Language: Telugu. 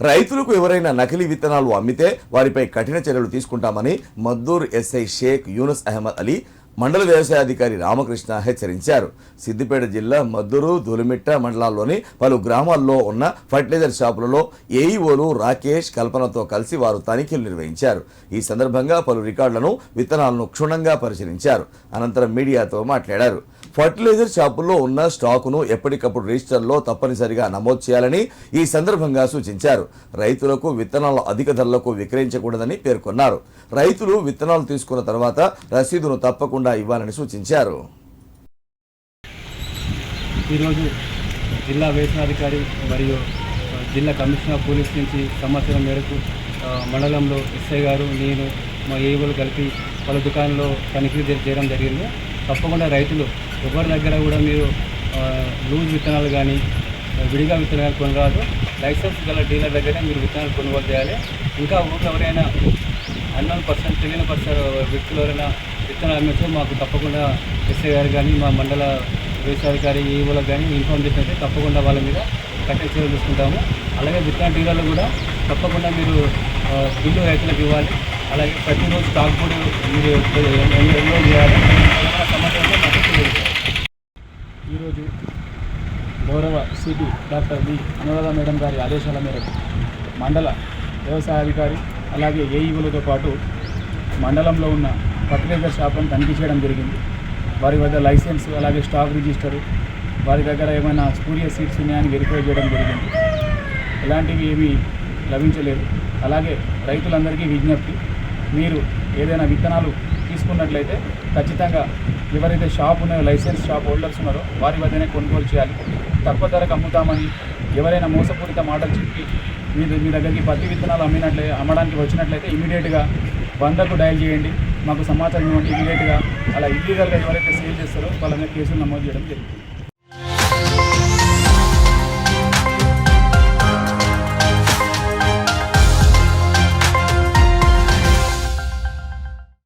రైతులకు ఎవరైనా నకిలీ విత్తనాలు అమ్మితే వారిపై కఠిన చర్యలు తీసుకుంటామని మద్దూర్ ఎస్ఐ షేక్ యూనస్ అహ్మద్ అలీ మండల వ్యవసాయాధికారి రామకృష్ణ హెచ్చరించారు. సిద్దిపేట జిల్లా మద్దూరు దులిమిట్ట మండలాల్లోని పలు గ్రామాల్లో ఉన్న ఫర్టిలైజర్ షాపులలో ఏఈఓలు రాకేష్ కల్పనతో కలిసి వారు తనిఖీలు నిర్వహించారు. ఈ సందర్భంగా పలు రికార్డులను విత్తనాలను క్షుణ్ణంగా పరిశీలించారు. అనంతరం మీడియాతో మాట్లాడారు. ఫర్టిలైజర్ షాపుల్లో ఉన్న స్టాకును ఎప్పటికప్పుడు రిజిస్టర్లో తప్పనిసరిగా నమోదు చేయాలని ఈ సందర్భంగా సూచించారు. రైతులకు విత్తనాలు అధిక ధరలకు విక్రయించకూడదని పేర్కొన్నారు. రైతులు విత్తనాలు తీసుకున్న తర్వాత రసీదును తప్పకుండా ఇవ్వాలని సూచించారు. ఈరోజు జిల్లా వేసనాధికారి మరియు జిల్లా కమిషనర్ పోలీస్ నుంచి సమాచారం మేరకు మండలంలో ఎస్ఐ గారు నేను మా ఏవోలు కలిపి పలు దుకాణంలో తనిఖీ చేయడం జరిగింది. తప్పకుండా రైతులు ఎవరి దగ్గర కూడా మీరు లూజ్ విత్తనాలు కానీ విడిగా విత్తనాలు కొనరాదు. లైసెన్స్ గల డీలర్ దగ్గరే మీరు విత్తనాలు కొనుగోలు చేయాలి. ఇంకా ఊళ్ళో ఎవరైనా అన్నోన్ పర్సన్ తెలియని పర్సన్ వ్యక్తులు ఎవరైనా విత్తనాలు అమ్మచ్చు మాకు తప్పకుండా ఎస్ఐ గారు కానీ మా మండల వ్యవసాయాధికారి ఈవోలకు కానీ ఇన్ఫార్మ్ చేసినట్టే తప్పకుండా వాళ్ళ మీద కఠిన చర్యలు తీసుకుంటాము. అలాగే విత్తన డీలర్లు కూడా తప్పకుండా మీరు బిల్లు రైతులకు ఇవ్వాలి. అలాగే ప్రతిరోజు స్టాక్ కూడా మీరు ఎన్రోల్ చేయాలి ఏమైనా సమస్య ఉంటే మాకు తెలియజేయాలి. ఈరోజు గౌరవ CP doctor B Anuradha madam గారి ఆదేశాల మేరకు మండల వ్యవసాయాధికారి అలాగే ఏఈఓలతో పాటు మండలంలో ఉన్న ఫర్టిలైజర్ షాపులను తనిఖీ చేయడం జరిగింది. వారి వద్ద లైసెన్స్ అలాగే స్టాక్ రిజిస్టర్ వారి దగ్గర ఏమైనా స్పూరియస్ సీట్స్ ఉన్నాయని వెరిఫై చేయడం జరిగింది. ఎలాంటివి ఏమీ లభించలేదు. అలాగే రైతులందరికీ విజ్ఞప్తి మీరు ఏదైనా విత్తనాలు తీసుకున్నట్లయితే ఖచ్చితంగా ఎవరైతే షాప్ ఉన్నాయో లైసెన్స్ షాప్ హోల్డర్స్ ఉన్నారో వారి వద్దనే కొనుగోలు చేయాలి. తక్కువ ధరకు అమ్ముతామని ఎవరైనా మోసపూరిత మాటలు చెప్పి మీ మీ దగ్గరికి పత్తి విత్తనాలు అమ్మినట్లే అమ్మడానికి వచ్చినట్లయితే ఇమీడియట్గా వందకు డయల్ చేయండి. మాకు సమాచారం ఇవ్వండి ఇమీడియట్గా అలా ఇల్లీగల్గా ఎవరైతే సేల్ చేస్తారో వాళ్ళ మీద కేసులు నమోదు చేయడం జరుగుతుంది